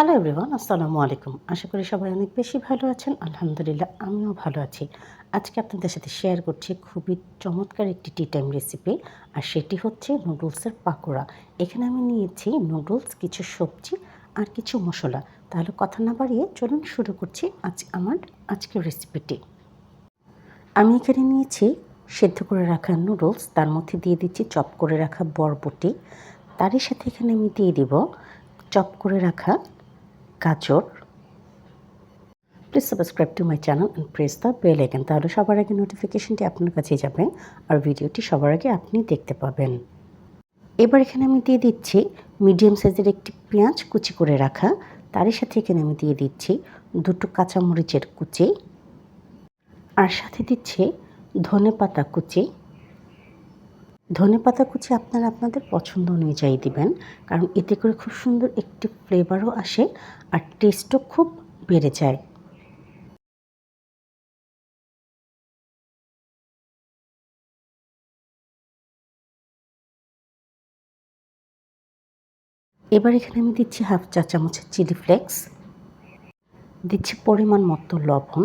Hello everyone আসসালামু আলাইকুম আশা করি সবাই অনেক বেশি ভালো আছেন। আলহামদুলিল্লাহ, আমিও ভালো আছি। আজকে আপনাদের সাথে শেয়ার করছি খুবই চমৎকার একটি টি টাইম রেসিপি আর সেটি হচ্ছে নুডলসের পাকোড়া। এখানে আমি নিয়েছি নুডলস কিছু সবজি, আর কিছু মশলা। তাহলে কথা না বাড়িয়ে চলুন শুরু করছি আজ আমার আজকের রেসিপিটি আমি এখানে নিয়েছি সেদ্ধ করে রাখা নুডলস তার মধ্যে দিয়ে দিচ্ছি চপ করে রাখা বরবটি। তারই সাথে এখানে আমি দিয়ে দিব চপ করে রাখা গাজর please subscribe to my channel and press the bell icon তাহলে সবার আগে নোটিফিকেশনটি আপনার কাছে যাবে আর ভিডিওটি সবার আগে আপনি দেখতে পাবেন। এবার এখানে আমি দিয়ে দিচ্ছি মিডিয়াম সাইজের একটি পেঁয়াজ কুচি করে রাখা। তারই সাথে এখানে আমি দিয়ে দিচ্ছি দুটো কাঁচামরিচের কুচি। আর সাথে দিচ্ছি ধনে পাতা কুচি। ধনে পাতা কুচি আপনারা আপনাদের পছন্দ অনুযায়ী দিবেন, কারণ এতে করে খুব সুন্দর একটি ফ্লেভারও আসে আর টেস্টও খুব বেড়ে যায়। এবার এখানে আমি দিচ্ছি হাফ চা চামচের চিলি ফ্লেক্স, দিচ্ছি পরিমাণ মতো লবণ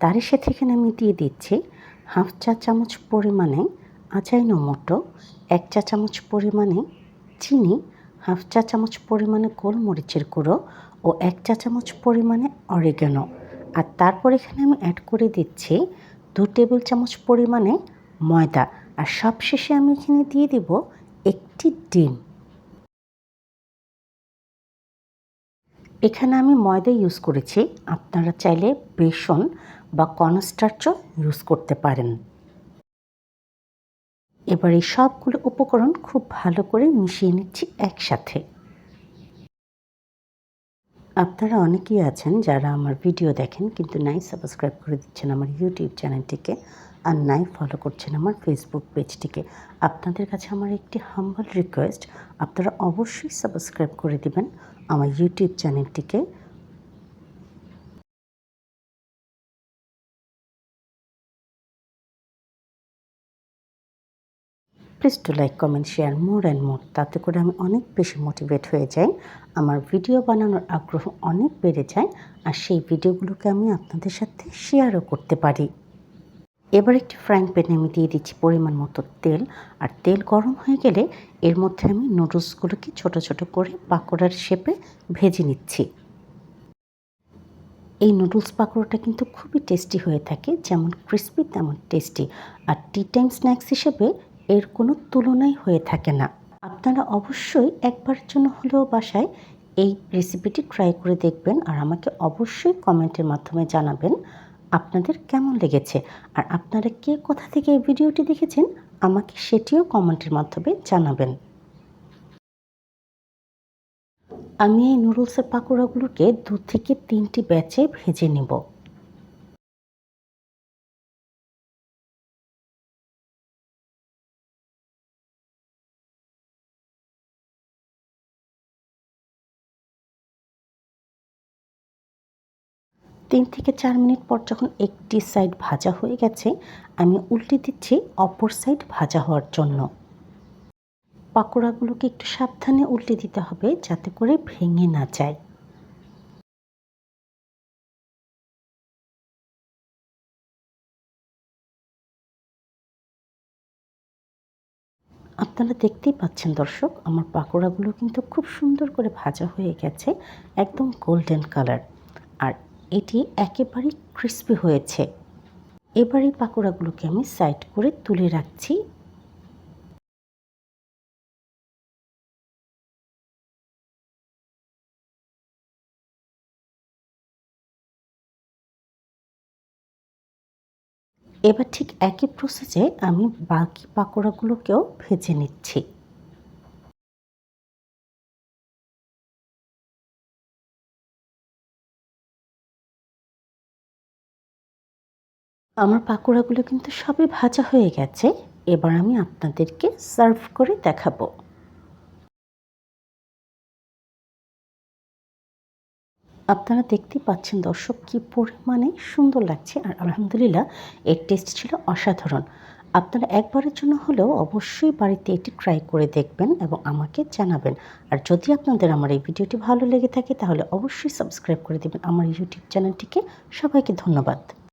তারই সাথে এখানে আমি দিয়ে দিচ্ছি হাফ চা চামচ পরিমাণে আজাইনোমোটো এক চা চামচ পরিমাণে চিনি, হাফ চা চামচ পরিমাণে গোলমরিচের গুঁড়ো ও এক চা চামচ পরিমাণে অরিগানো। আর তারপর এখানে আমি অ্যাড করে দিচ্ছি দু টেবিল চামচ পরিমাণে ময়দা। আর সবশেষে আমি এখানে দিয়ে দিব একটি ডিম। এখানে আমি ময়দা ইউজ করেছি। আপনারা চাইলে বেসন বা কনস্টার্চও ইউজ করতে পারেন। এবার এই সবগুলো উপকরণ খুব ভালো করে মিশিয়ে নিচ্ছি একসাথে। আপনারা অনেকেই আছেন যারা আমার ভিডিও দেখেন কিন্তু নাই সাবস্ক্রাইব করে দিচ্ছেন আমার ইউটিউব চ্যানেলটিকে আর নাই ফলো করছেন আমার ফেসবুক পেজটিকে আপনাদের কাছে আমার একটি হাম্বল রিকোয়েস্ট আপনারা অবশ্যই সাবস্ক্রাইব করে দিবেন আমার ইউটিউব চ্যানেলটিকে। Please to like comment share more and more তাতে করে আমি অনেক বেশি মোটিভেট হয়ে যাই। আমার ভিডিও বানানোর আগ্রহ অনেক বেড়ে যায় আর সেই ভিডিওগুলোকে আমি আপনাদের সাথে শেয়ারও করতে পারি। এবার একটি ফ্রাইং প্যানে আমি দিয়ে দিচ্ছি পরিমাণ মতো তেল। আর তেল গরম হয়ে গেলে এর মধ্যে আমি নুডলসগুলোকে ছোট ছোট করে পাকোড়ার শেপে ভেজে নিচ্ছি। এই নুডলস পাকোড়াটা কিন্তু খুবই টেস্টি হয়ে থাকে, যেমন ক্রিস্পি তেমন টেস্টি আর টি টাইম স্ন্যাক্স হিসেবে এর কোনো তুলনাই হয়ে থাকে না। আপনারা অবশ্যই একবারের জন্য হলেও বাসায় এই রেসিপিটি ট্রাই করে দেখবেন আর আমাকে অবশ্যই কমেন্টের মাধ্যমে জানাবেন আপনাদের কেমন লেগেছে আর আপনারা কে কোথা থেকে এই ভিডিওটি দেখেছেন আমাকে সেটিও কমেন্টের মাধ্যমে জানাবেন। আমি এই নুডলসের পাকোড়াগুলোকে দু থেকে তিনটি ব্যাচে ভেজে নেব। তিন থেকে চার মিনিট পর যখন একটি সাইড ভাজা হয়ে গেছে, আমি উল্টে দিচ্ছি অপর সাইড ভাজা হওয়ার জন্য। পাকোড়াগুলোকে একটু সাবধানে উল্টে দিতে হবে যাতে করে ভেঙে না যায়। আপনারা দেখতেই পাচ্ছেন দর্শক, আমার পাকোড়াগুলো কিন্তু খুব সুন্দর করে ভাজা হয়ে গেছে, একদম গোল্ডেন কালার আর এটি একেবারেই ক্রিস্পি হয়েছে। এবার এই পাকোড়াগুলোকে আমি সাইড করে তুলে রাখছি। এবার ঠিক একই প্রসেসে আমি বাকি পাকোড়াগুলোকেও ভেজে নিচ্ছি। আমার পাকোড়াগুলো কিন্তু সবই ভাজা হয়ে গেছে। এবার আমি আপনাদেরকে সার্ভ করে দেখাবো। আপনারা দেখতেই পাচ্ছেন দর্শক, কী পরিমাণে সুন্দর লাগছে। আর আলহামদুলিল্লাহ, এর টেস্ট ছিল অসাধারণ। আপনারা একবারের জন্য হলেও অবশ্যই বাড়িতে এটি ট্রাই করে দেখবেন এবং আমাকে জানাবেন। আর যদি আপনাদের আমার এই ভিডিওটি ভালো লেগে থাকে, তাহলে অবশ্যই সাবস্ক্রাইব করে দেবেন। আমার ইউটিউব চ্যানেলটিকে সবাইকে ধন্যবাদ।